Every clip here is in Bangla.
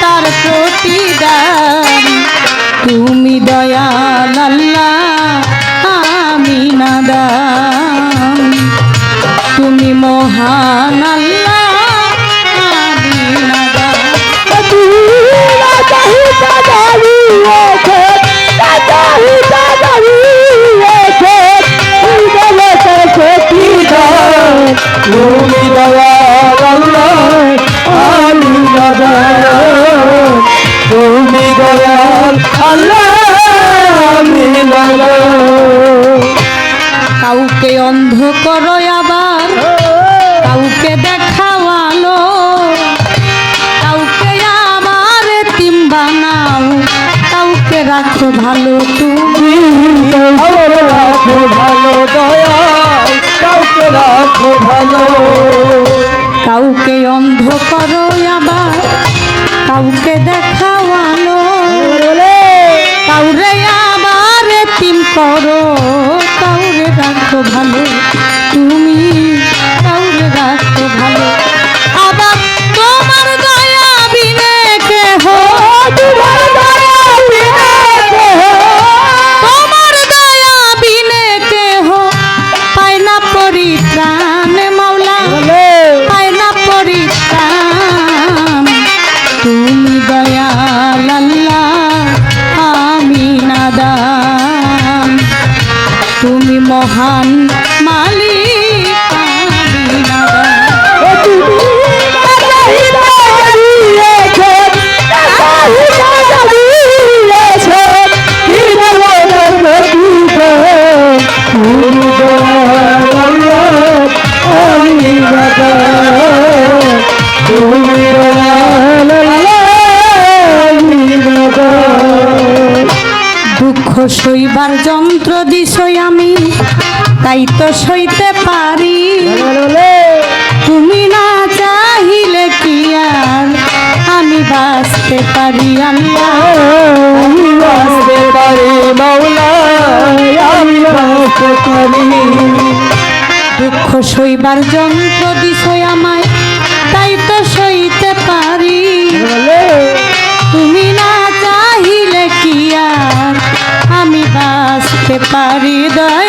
তার প্রতিদান। তুমি দয়াল্লা আমি নাদান। তুমি মহান কাউকে অন্ধ করো আবার কাউকে দেখাও আলো কাউকে আমার তিম বানাও কাউকে রাখো ভালো তুমি। রাখো ভালো কাউকে রাখো ভালো। কাউকে অন্ধ করো আবার কাউকে দেখ করো তাওরে রাখো ভালো। তো সইতে পারি। তুমি না চাহিলে কি আর? আমি বাঁচতে পারি আল্লাহ। আমি বাঁচতে পারি মাওলা। আমি বাঁচতে পারি। দুঃখ সইবার যন্ত্র দিছই আমায় তাই তো সইতে পারি। তুমি না চাহিলে কি আর? আমি বাঁচতে পারি দয়াল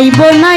গাইব না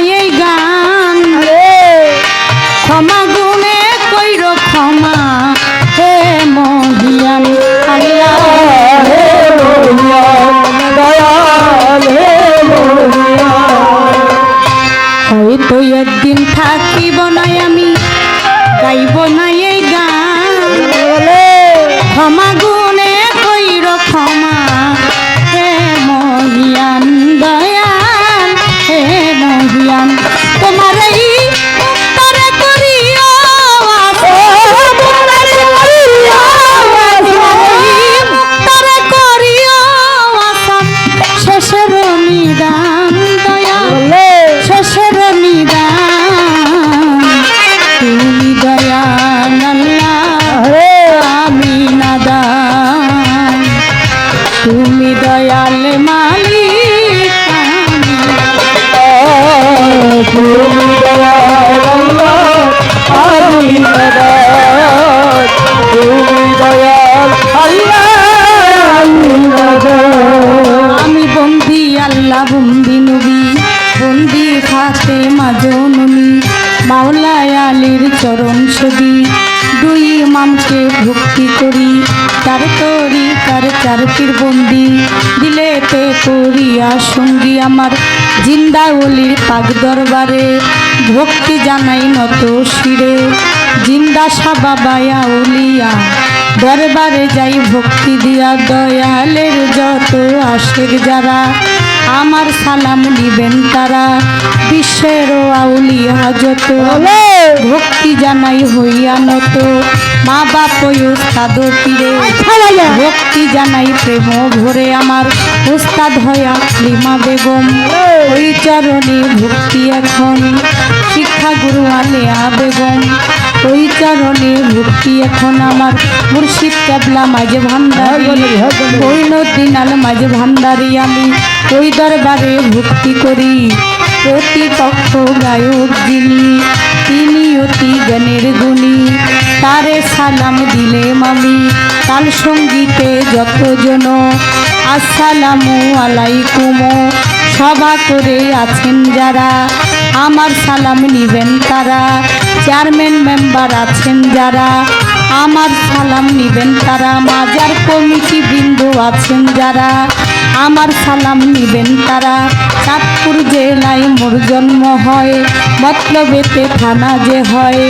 করিয়া সঙ্গী আমার জিন্দা অলির পাক দরবারে ভক্তি জানাই নত শিরে। জিন্দা সাবাবায়া উলিয়া দরবারে যাই ভক্তি দিয়া দয়ালের যত আশেক যারা আমার সালাম নিবেন তারা। বিশ্বের আউলিয়া যত ভক্তি জানাই হইয়া নত। মা বাপ উস্তাদ পীরে ভক্তি জানাই প্রেম ভরে আমার উস্তাদ হয়া লিমা বেগম। ওই চরণে ভক্তি এখন শিক্ষা গুরু আলেয়া বেগম। ওই চরণে ভক্তি এখন আমার মুর্শিদ কাবলা মাঝে ভান্ডারি। বৈনদ্দিন আল মাঝে ভান্ডারি আমি। ওই দরবারে ভক্তি করি। প্রতিপক্ষ গায়ক যিনি তিনি অতি জ্ঞানের গুণী, তারে সালাম দিলে মামি তাল সঙ্গীতে যতজন, আসসালামু আলাইকুম। সভা করে আছেন যারা, আমার সালাম নিবেন তারা। চেয়ারম্যান, মেম্বার আছেন যারা, আমার সালাম নিবেন তারা। মাজার কমিটি বৃন্দ আছেন যারা আমার সালাম নিবেন তারা। চাঁদপুর জেলায় মোর জন্ম হয় মতলবেতে থানা যে হয়।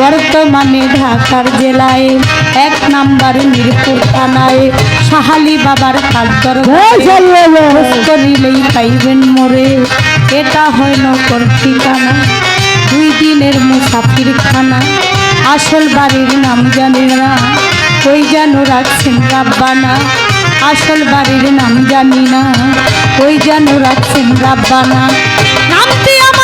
বর্তমানে ঢাকার জেলায় এক নাম্বার মিরপুর থানায় সাহালি বাবার কাজর করিলেই পাইবেন মোরে। এটা হয় নকর ঠিকানা দুই দিনের মুসাফির খানা। আসল বাড়ির নাম জানি না ওই যেন রাখছেন রাব্বানা আসল বাড়ির নাম জানি না। ওই যেন রাখছেন রাব্বানা। নামটি আমার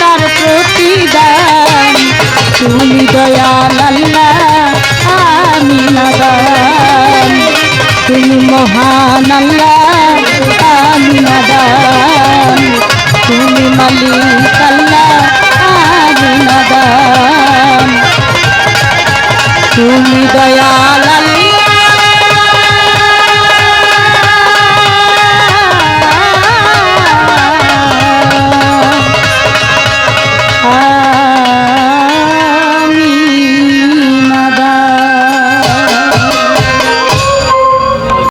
তার প্রতিদান। তুমি দয়াল আল্লাহ আমি নাদান। তুমি মহান আমি নাদান। তুমি মালিক আমি নাদান।